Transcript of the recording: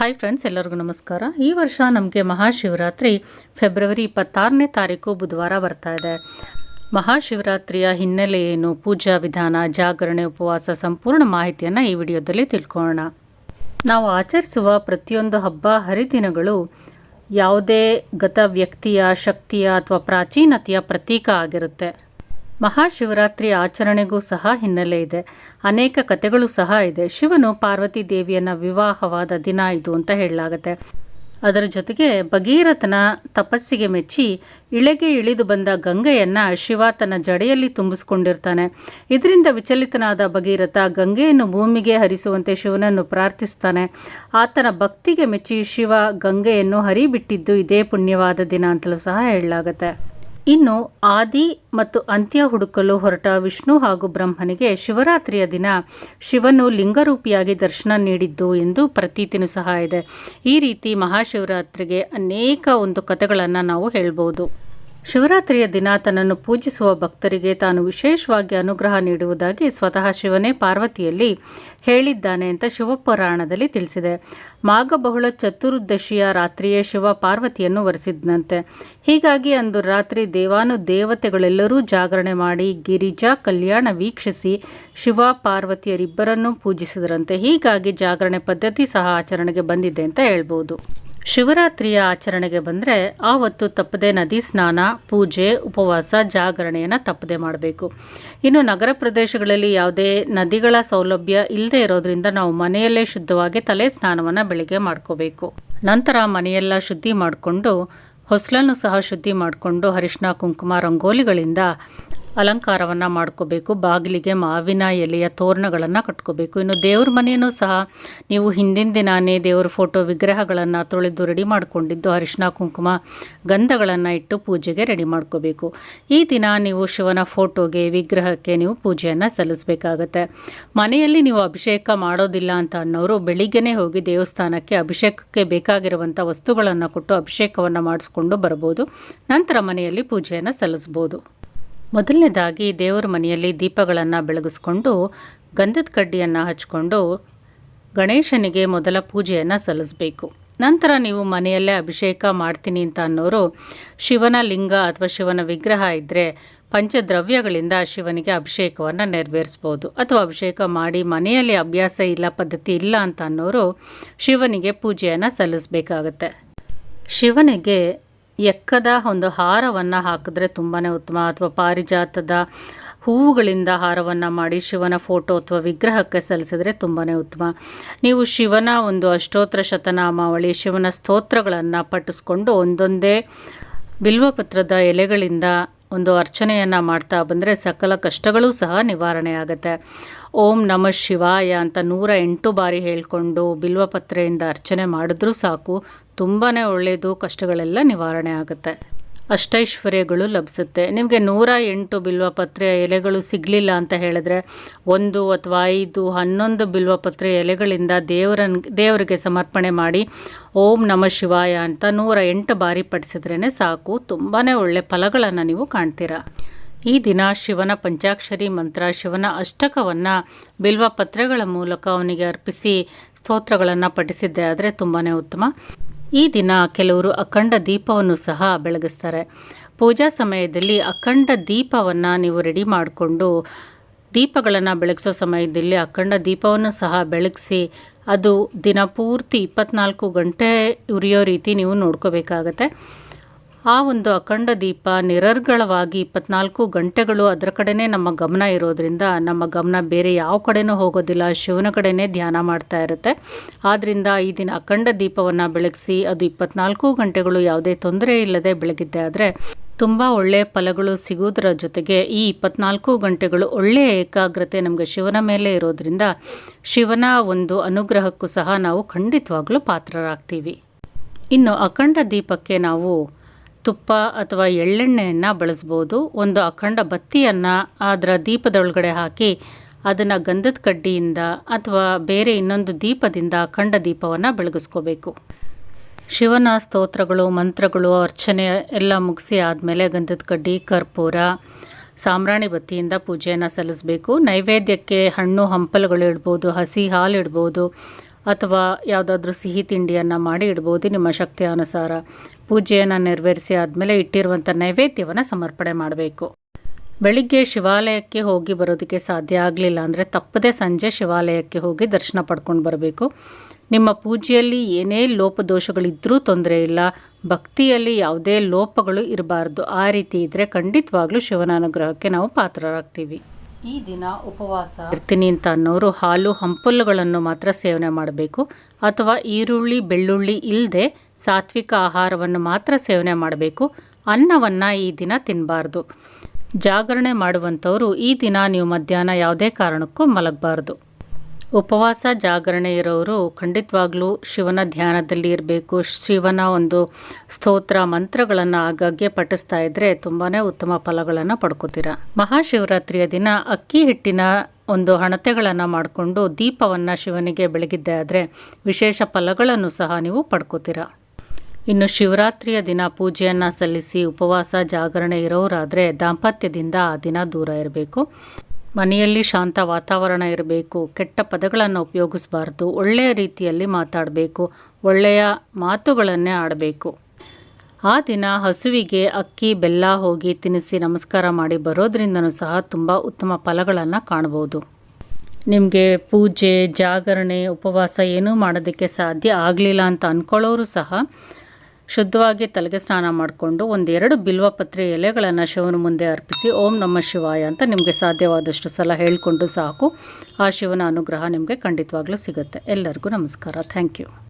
Hi friends ಎಲ್ಲರಿಗೂ ನಮಸ್ಕಾರ. ಈ ವರ್ಷ ನಮಗೆ ಮಹಾಶಿವರಾತ್ರಿ ಫೆಬ್ರವರಿ ಇಪ್ಪತ್ತಾರನೇ ತಾರೀಕು ಬುಧವಾರ ಬರ್ತಾ ಇದೆ. ಮಹಾಶಿವರಾತ್ರಿಯ ಹಿನ್ನೆಲೆ ಏನು? ಪೂಜಾ ವಿಧಾನ, ಜಾಗರಣೆ, ಉಪವಾಸ ಸಂಪೂರ್ಣ ಮಾಹಿತಿಯನ್ನು ಈ ವಿಡಿಯೋದಲ್ಲಿ ತಿಳ್ಕೊಳ್ಳೋಣ. ನಾವು ಆಚರಿಸುವ ಪ್ರತಿಯೊಂದು ಹಬ್ಬ ಹರಿದಿನಗಳು ಯಾವುದೇ ಗತ ವ್ಯಕ್ತಿಯ ಶಕ್ತಿಯ ಅಥವಾ ಪ್ರಾಚೀನತೆಯ ಪ್ರತೀಕ ಆಗಿರುತ್ತೆ. ಮಹಾಶಿವರಾತ್ರಿ ಆಚರಣೆಗೂ ಸಹ ಹಿನ್ನೆಲೆ ಇದೆ. ಅನೇಕ ಕಥೆಗಳು ಸಹ ಇದೆ. ಶಿವನು ಪಾರ್ವತಿ ದೇವಿಯನ್ನ ವಿವಾಹವಾದ ದಿನ ಇದು ಅಂತ ಹೇಳಲಾಗತ್ತೆ. ಅದರ ಜೊತೆಗೆ ಭಗೀರಥನ ತಪಸ್ಸಿಗೆ ಮೆಚ್ಚಿ ಇಳೆಗೆ ಇಳಿದು ಬಂದ ಗಂಗೆಯನ್ನ ಶಿವ ತನ್ನ ಜಡೆಯಲ್ಲಿ ತುಂಬಿಸಿಕೊಂಡಿರ್ತಾನೆ. ಇದರಿಂದ ವಿಚಲಿತನಾದ ಭಗೀರಥ ಗಂಗೆಯನ್ನು ಭೂಮಿಗೆ ಹರಿಸುವಂತೆ ಶಿವನನ್ನು ಪ್ರಾರ್ಥಿಸ್ತಾನೆ. ಆತನ ಭಕ್ತಿಗೆ ಮೆಚ್ಚಿ ಶಿವ ಗಂಗೆಯನ್ನು ಹರಿಬಿಟ್ಟಿದ್ದು ಇದೇ ಪುಣ್ಯವಾದ ದಿನ ಅಂತಲೂ ಸಹ ಹೇಳಲಾಗತ್ತೆ. ಇನ್ನು ಆದಿ ಮತ್ತು ಅಂತ್ಯ ಹುಡುಕಲು ಹೊರಟ ವಿಷ್ಣು ಹಾಗೂ ಬ್ರಹ್ಮನಿಗೆ ಶಿವರಾತ್ರಿಯ ದಿನ ಶಿವನು ಲಿಂಗರೂಪಿಯಾಗಿ ದರ್ಶನ ನೀಡಿದ್ದು ಎಂದು ಪ್ರತೀತಿನೂ ಸಹ ಇದೆ. ಈ ರೀತಿ ಮಹಾಶಿವರಾತ್ರಿಗೆ ಅನೇಕ ಒಂದು ಕಥೆಗಳನ್ನು ನಾವು ಹೇಳ್ಬೋದು. ಶಿವರಾತ್ರಿಯ ದಿನ ತನ್ನನ್ನು ಪೂಜಿಸುವ ಭಕ್ತರಿಗೆ ತಾನು ವಿಶೇಷವಾಗಿ ಅನುಗ್ರಹ ನೀಡುವುದಾಗಿ ಸ್ವತಃ ಶಿವನೇ ಪಾರ್ವತಿಯಲ್ಲಿ ಹೇಳಿದ್ದಾನೆ ಅಂತ ಶಿವಪುರಾಣದಲ್ಲಿ ತಿಳಿಸಿದೆ. ಮಾಘಬಹುಳ ಚತುರ್ದಶಿಯ ರಾತ್ರಿಯೇ ಶಿವ ಪಾರ್ವತಿಯನ್ನು ವರೆಸಿದ್ನಂತೆ. ಹೀಗಾಗಿ ಅಂದು ರಾತ್ರಿ ದೇವಾನು ದೇವತೆಗಳೆಲ್ಲರೂ ಜಾಗರಣೆ ಮಾಡಿ ಗಿರಿಜಾ ಕಲ್ಯಾಣ ವೀಕ್ಷಿಸಿ ಶಿವ ಪಾರ್ವತಿಯರಿಬ್ಬರನ್ನೂ ಪೂಜಿಸಿದರಂತೆ ಹೀಗಾಗಿ ಜಾಗರಣೆ ಪದ್ಧತಿ ಸಹ ಆಚರಣೆಗೆ ಬಂದಿದೆ ಅಂತ ಹೇಳ್ಬೋದು. ಶಿವರಾತ್ರಿಯ ಆಚರಣೆಗೆ ಬಂದರೆ ಆವತ್ತು ತಪ್ಪದೆ ನದಿ ಸ್ನಾನ, ಪೂಜೆ, ಉಪವಾಸ, ಜಾಗರಣೆಯನ್ನು ತಪ್ಪದೆ ಮಾಡಬೇಕು. ಇನ್ನು ನಗರ ಪ್ರದೇಶಗಳಲ್ಲಿ ಯಾವುದೇ ನದಿಗಳ ಸೌಲಭ್ಯ ಇಲ್ಲದೆ ಇರೋದ್ರಿಂದ ನಾವು ಮನೆಯಲ್ಲೇ ಶುದ್ಧವಾಗಿ ತಲೆ ಸ್ನಾನವನ್ನು ಬೆಳಿಗ್ಗೆ ಮಾಡ್ಕೋಬೇಕು. ನಂತರ ಮನೆಯೆಲ್ಲ ಶುದ್ಧಿ ಮಾಡಿಕೊಂಡು, ಹೊಸಲನ್ನು ಸಹ ಶುದ್ಧಿ ಮಾಡಿಕೊಂಡು ಅರಿಶಿನ ಕುಂಕುಮ ರಂಗೋಲಿಗಳಿಂದ ಅಲಂಕಾರವನ್ನು ಮಾಡ್ಕೋಬೇಕು, ಬಾಗಿಲಿಗೆ ಮಾವಿನ ಎಲೆಯ ತೋರಣಗಳನ್ನು ಕಟ್ಕೋಬೇಕು. ಇನ್ನು ದೇವ್ರ ಮನೆಯೂ ಸಹ ನೀವು ಹಿಂದಿನ ದಿನಾನೇ ದೇವ್ರ ಫೋಟೋ ವಿಗ್ರಹಗಳನ್ನು ತೊಳೆದು ರೆಡಿ ಮಾಡಿಕೊಂಡಿದ್ದು ಅರಿಶಿನ ಕುಂಕುಮ ಗಂಧಗಳನ್ನು ಇಟ್ಟು ಪೂಜೆಗೆ ರೆಡಿ ಮಾಡ್ಕೋಬೇಕು. ಈ ದಿನ ನೀವು ಶಿವನ ಫೋಟೋಗೆ, ವಿಗ್ರಹಕ್ಕೆ ನೀವು ಪೂಜೆಯನ್ನು ಸಲ್ಲಿಸಬೇಕಾಗತ್ತೆ. ಮನೆಯಲ್ಲಿ ನೀವು ಅಭಿಷೇಕ ಮಾಡೋದಿಲ್ಲ ಅಂತ ಅನ್ನೋರು ಬೆಳಿಗ್ಗೆನೇ ಹೋಗಿ ದೇವಸ್ಥಾನಕ್ಕೆ ಅಭಿಷೇಕಕ್ಕೆ ಬೇಕಾಗಿರುವಂಥ ವಸ್ತುಗಳನ್ನು ಕೊಟ್ಟು ಅಭಿಷೇಕವನ್ನು ಮಾಡಿಸ್ಕೊಂಡು ಬರ್ಬೋದು ನಂತರ ಮನೆಯಲ್ಲಿ ಪೂಜೆಯನ್ನು ಸಲ್ಲಿಸ್ಬೋದು. ಮೊದಲನೇದಾಗಿ ದೇವರ ಮನೆಯಲ್ಲಿ ದೀಪಗಳನ್ನು ಬೆಳಗಿಸ್ಕೊಂಡು ಗಂಧದ ಕಡ್ಡಿಯನ್ನು ಹಚ್ಕೊಂಡು ಗಣೇಶನಿಗೆ ಮೊದಲ ಪೂಜೆಯನ್ನು ಸಲ್ಲಿಸಬೇಕು. ನಂತರ ನೀವು ಮನೆಯಲ್ಲೇ ಅಭಿಷೇಕ ಮಾಡ್ತೀನಿ ಅಂತ ಅನ್ನೋರು ಶಿವನ ಲಿಂಗ ಅಥವಾ ಶಿವನ ವಿಗ್ರಹ ಇದ್ದರೆ ಪಂಚದ್ರವ್ಯಗಳಿಂದ ಶಿವನಿಗೆ ಅಭಿಷೇಕವನ್ನು ನೆರವೇರಿಸ್ಬೋದು. ಅಥವಾ ಅಭಿಷೇಕ ಮಾಡಿ ಮನೆಯಲ್ಲಿ ಅಭ್ಯಾಸ ಇಲ್ಲ, ಪದ್ಧತಿ ಇಲ್ಲ ಅಂತ ಅನ್ನೋರು ಶಿವನಿಗೆ ಪೂಜೆಯನ್ನು ಸಲ್ಲಿಸಬೇಕಾಗತ್ತೆ. ಶಿವನಿಗೆ ಎಕ್ಕದ ಒಂದು ಹಾರವನ್ನು ಹಾಕಿದ್ರೆ ತುಂಬಾ ಉತ್ತಮ. ಅಥವಾ ಪಾರಿಜಾತದ ಹೂವುಗಳಿಂದ ಹಾರವನ್ನು ಮಾಡಿ ಶಿವನ ಫೋಟೋ ಅಥವಾ ವಿಗ್ರಹಕ್ಕೆ ಸಲ್ಲಿಸಿದ್ರೆ ತುಂಬಾ ಉತ್ತಮ. ನೀವು ಶಿವನ ಒಂದು ಅಷ್ಟೋತ್ತರ ಶತನಾಮಾವಳಿ, ಶಿವನ ಸ್ತೋತ್ರಗಳನ್ನು ಪಠಿಸ್ಕೊಂಡು ಒಂದೊಂದೇ ಬಿಲ್ವಪತ್ರದ ಎಲೆಗಳಿಂದ ಒಂದು ಅರ್ಚನೆಯನ್ನು ಮಾಡ್ತಾ ಬಂದರೆ ಸಕಲ ಕಷ್ಟಗಳು ಸಹ ನಿವಾರಣೆ ಆಗುತ್ತೆ. ಓಂ ನಮ ಶಿವಾಯ ಅಂತ ನೂರ ಎಂಟು ಬಾರಿ ಹೇಳಿಕೊಂಡು ಬಿಲ್ವಪತ್ರೆಯಿಂದ ಅರ್ಚನೆ ಮಾಡಿದ್ರೂ ಸಾಕು ತುಂಬಾ ಒಳ್ಳೆಯದು ಕಷ್ಟಗಳೆಲ್ಲ ನಿವಾರಣೆ ಆಗುತ್ತೆ. ಅಷ್ಟೈಶ್ವರ್ಯಗಳು ಲಭಿಸುತ್ತೆ. ನಿಮಗೆ ನೂರ ಎಂಟು ಬಿಲ್ವಪತ್ರೆ ಎಲೆಗಳು ಸಿಗಲಿಲ್ಲ ಅಂತ ಹೇಳಿದ್ರೆ ಒಂದು ಅಥವಾ ಐದು, ಹನ್ನೊಂದು ಬಿಲ್ವಪತ್ರೆ ಎಲೆಗಳಿಂದ ದೇವರನ್, ದೇವರಿಗೆ ಸಮರ್ಪಣೆ ಮಾಡಿ ಓಂ ನಮ ಶಿವಾಯ ಅಂತ ನೂರ ಎಂಟು ಬಾರಿ ಪಡಿಸಿದ್ರೇ ಸಾಕು. ತುಂಬಾ ಒಳ್ಳೆ ಫಲಗಳನ್ನು ನೀವು ಕಾಣ್ತೀರಾ. ಈ ದಿನ ಶಿವನ ಪಂಚಾಕ್ಷರಿ ಮಂತ್ರ, ಶಿವನ ಅಷ್ಟಕವನ್ನು ಬಿಲ್ವ ಪತ್ರೆಗಳ ಮೂಲಕ ಅವನಿಗೆ ಅರ್ಪಿಸಿ ಸ್ತೋತ್ರಗಳನ್ನು ಪಠಿಸಿದ್ದೆ. ಆದರೆ ತುಂಬಾ ಉತ್ತಮ. ಈ ದಿನ ಕೆಲವರು ಅಖಂಡ ದೀಪವನ್ನು ಸಹ ಬೆಳಗಿಸ್ತಾರೆ. ಪೂಜಾ ಸಮಯದಲ್ಲಿ ಅಖಂಡ ದೀಪವನ್ನು ನೀವು ರೆಡಿ ಮಾಡಿಕೊಂಡು ದೀಪಗಳನ್ನು ಬೆಳಗಿಸೋ ಸಮಯದಲ್ಲಿ ಅಖಂಡ ದೀಪವನ್ನು ಸಹ ಬೆಳಗಿಸಿ ಅದು ದಿನಪೂರ್ತಿ ಇಪ್ಪತ್ನಾಲ್ಕು ಗಂಟೆ ಉರಿಯೋ ರೀತಿ ನೀವು ನೋಡ್ಕೋಬೇಕಾಗತ್ತೆ. ಆ ಒಂದು ಅಖಂಡ ದೀಪ ನಿರರ್ಗಳವಾಗಿ ಇಪ್ಪತ್ನಾಲ್ಕು ಗಂಟೆಗಳು ಅದರ ಕಡೆನೇ ನಮ್ಮ ಗಮನ ಇರೋದರಿಂದ ನಮ್ಮ ಗಮನ ಬೇರೆ ಯಾವ ಕಡೆನೂ ಹೋಗೋದಿಲ್ಲ, ಶಿವನ ಕಡೆನೇ ಧ್ಯಾನ ಮಾಡ್ತಾ ಇರುತ್ತೆ. ಆದ್ದರಿಂದ ಈ ದಿನ ಅಖಂಡ ದೀಪವನ್ನು ಬೆಳಗಿಸಿ ಅದು ಇಪ್ಪತ್ನಾಲ್ಕು ಗಂಟೆಗಳು ಯಾವುದೇ ತೊಂದರೆ ಇಲ್ಲದೆ ಬೆಳಗಿದ್ದೆ ಆದರೆ ತುಂಬ ಒಳ್ಳೆಯ ಫಲಗಳು ಸಿಗುವುದರ ಜೊತೆಗೆ ಈ ಇಪ್ಪತ್ನಾಲ್ಕು ಗಂಟೆಗಳು ಒಳ್ಳೆಯ ಏಕಾಗ್ರತೆ ನಮಗೆ ಶಿವನ ಮೇಲೆ ಇರೋದರಿಂದ ಶಿವನ ಒಂದು ಅನುಗ್ರಹಕ್ಕೂ ಸಹ ನಾವು ಖಂಡಿತವಾಗಲೂ ಪಾತ್ರರಾಗ್ತೀವಿ. ಇನ್ನು ಅಖಂಡ ದೀಪಕ್ಕೆ ನಾವು ತುಪ್ಪ ಅಥವಾ ಎಳ್ಳೆಣ್ಣೆಯನ್ನು ಬಳಸ್ಬೋದು. ಒಂದು ಅಖಂಡ ಬತ್ತಿಯನ್ನು ಅದರ ದೀಪದೊಳಗಡೆ ಹಾಕಿ ಅದನ್ನು ಗಂಧದ ಕಡ್ಡಿಯಿಂದ ಅಥವಾ ಬೇರೆ ಇನ್ನೊಂದು ದೀಪದಿಂದ ಅಖಂಡ ದೀಪವನ್ನು ಬೆಳಗಿಸ್ಕೋಬೇಕು. ಶಿವನ ಸ್ತೋತ್ರಗಳು, ಮಂತ್ರಗಳು, ಅರ್ಚನೆ ಎಲ್ಲ ಮುಗಿಸಿ ಆದಮೇಲೆ ಗಂಧದ ಕಡ್ಡಿ, ಕರ್ಪೂರ ಸಾಮ್ರಾಣಿ ಬತ್ತಿಯಿಂದ ಪೂಜೆಯನ್ನು ಸಲ್ಲಿಸಬೇಕು. ನೈವೇದ್ಯಕ್ಕೆ ಹಣ್ಣು, ಹಂಪಲುಗಳು ಇಡ್ಬೋದು, ಹಸಿ ಹಾಲು ಇಡ್ಬೋದು. ಅಥವಾ ಯಾವುದಾದ್ರೂ ಸಿಹಿ ತಿಂಡಿಯನ್ನು ಮಾಡಿ ಇಡ್ಬೋದು ನಿಮ್ಮ ಶಕ್ತಿ ಅನುಸಾರ. ಪೂಜೆಯನ್ನು ನೆರವೇರಿಸಿ ಆದಮೇಲೆ ಇಟ್ಟಿರುವಂಥ ನೈವೇದ್ಯವನ್ನು ಸಮರ್ಪಣೆ ಮಾಡಬೇಕು. ಬೆಳಿಗ್ಗೆ ಶಿವಾಲಯಕ್ಕೆ ಹೋಗಿ ಬರೋದಕ್ಕೆ ಸಾಧ್ಯ ಆಗಲಿಲ್ಲ ಅಂದರೆ ತಪ್ಪದೇ ಸಂಜೆ ಶಿವಾಲಯಕ್ಕೆ ಹೋಗಿ ದರ್ಶನ ಪಡ್ಕೊಂಡು ಬರಬೇಕು. ನಿಮ್ಮ ಪೂಜೆಯಲ್ಲಿ ಏನೇ ಲೋಪದೋಷಗಳಿದ್ದರೂ ತೊಂದರೆ ಇಲ್ಲ. ಭಕ್ತಿಯಲ್ಲಿ ಯಾವುದೇ ಲೋಪಗಳು ಇರಬಾರ್ದು. ಆ ರೀತಿ ಇದ್ದರೆ ಖಂಡಿತವಾಗ್ಲೂ ಶಿವನ ಅನುಗ್ರಹಕ್ಕೆ ನಾವು ಪಾತ್ರರಾಗ್ತೀವಿ. ಈ ದಿನ ಉಪವಾಸ. ಇರ್ತೀನಿ ಅಂತ ಅನ್ನೋರು ಹಾಲು ಹಂಪಲುಗಳನ್ನು ಮಾತ್ರ ಸೇವನೆ ಮಾಡಬೇಕು. ಅಥವಾ ಈರುಳ್ಳಿ, ಬೆಳ್ಳುಳ್ಳಿ ಇಲ್ಲದೆ ಸಾತ್ವಿಕ ಆಹಾರವನ್ನು ಮಾತ್ರ ಸೇವನೆ ಮಾಡಬೇಕು. ಅನ್ನವನ್ನು ಈ ದಿನ ತಿನ್ನಬಾರ್ದು ಜಾಗರಣೆ ಮಾಡುವಂಥವರು ಈ ದಿನ ನೀವು ಮಧ್ಯಾಹ್ನ ಯಾವುದೇ ಕಾರಣಕ್ಕೂ ಮಲಗಬಾರ್ದು. ಉಪವಾಸ ಜಾಗರಣೆ ಇರೋರು ಖಂಡಿತವಾಗ್ಲೂ ಶಿವನ ಧ್ಯಾನದಲ್ಲಿ ಇರಬೇಕು. ಶಿವನ ಒಂದು ಸ್ತೋತ್ರ, ಮಂತ್ರಗಳನ್ನು ಆಗಾಗ್ಗೆ ಪಠಿಸ್ತಾ ಇದ್ದರೆ ತುಂಬಾ ಉತ್ತಮ ಫಲಗಳನ್ನು ಪಡ್ಕೋತೀರ. ಮಹಾಶಿವರಾತ್ರಿಯ ದಿನ ಅಕ್ಕಿ ಹಿಟ್ಟಿನ ಒಂದು ಹಣತೆಗಳನ್ನು ಮಾಡಿಕೊಂಡು ದೀಪವನ್ನು ಶಿವನಿಗೆ ಬೆಳಗಿದ್ದೆ ಆದರೆ ವಿಶೇಷ ಫಲಗಳನ್ನು ಸಹ ನೀವು ಪಡ್ಕೋತೀರ. ಇನ್ನು ಶಿವರಾತ್ರಿಯ ದಿನ ಪೂಜೆಯನ್ನು ಸಲ್ಲಿಸಿ ಉಪವಾಸ ಜಾಗರಣೆ ಇರೋರಾದರೆ ದಾಂಪತ್ಯದಿಂದ ಆ ದಿನ ದೂರ ಇರಬೇಕು. ಮನೆಯಲ್ಲಿ ಶಾಂತ ವಾತಾವರಣ ಇರಬೇಕು, ಕೆಟ್ಟ ಪದಗಳನ್ನು ಉಪಯೋಗಿಸಬಾರ್ದು, ಒಳ್ಳೆಯ ರೀತಿಯಲ್ಲಿ ಮಾತಾಡಬೇಕು, ಒಳ್ಳೆಯ ಮಾತುಗಳನ್ನೇ ಆಡಬೇಕು. ಆ ದಿನ ಹಸುವಿಗೆ ಅಕ್ಕಿ, ಬೆಲ್ಲ ಹೋಗಿ ತಿನ್ನಿಸಿ ನಮಸ್ಕಾರ ಮಾಡಿ ಬರೋದ್ರಿಂದನೂ ಸಹ ತುಂಬ ಉತ್ತಮ ಫಲಗಳನ್ನು ಕಾಣ್ಬೋದು. ನಿಮಗೆ ಪೂಜೆ, ಜಾಗರಣೆ, ಉಪವಾಸ ಏನೂ ಮಾಡೋದಕ್ಕೆ ಸಾಧ್ಯ ಆಗಲಿಲ್ಲ ಅಂತ ಅಂದ್ಕೊಳ್ಳೋರು ಸಹ ಶುದ್ಧವಾಗಿ ತಲೆಗೆ ಸ್ನಾನ ಮಾಡಿಕೊಂಡು ಒಂದೆರಡು ಬಿಲ್ವಪತ್ರೆ ಎಲೆಗಳನ್ನು ಶಿವನ ಮುಂದೆ ಅರ್ಪಿಸಿ ಓಂ ನಮ್ಮ ಶಿವಾಯ ಅಂತ ನಿಮಗೆ ಸಾಧ್ಯವಾದಷ್ಟು ಸಲ ಹೇಳಿಕೊಂಡು ಸಾಕು. ಆ ಶಿವನ ಅನುಗ್ರಹ ನಿಮಗೆ ಖಂಡಿತವಾಗ್ಲೂ ಸಿಗುತ್ತೆ. ಎಲ್ಲರಿಗೂ ನಮಸ್ಕಾರ. Thank you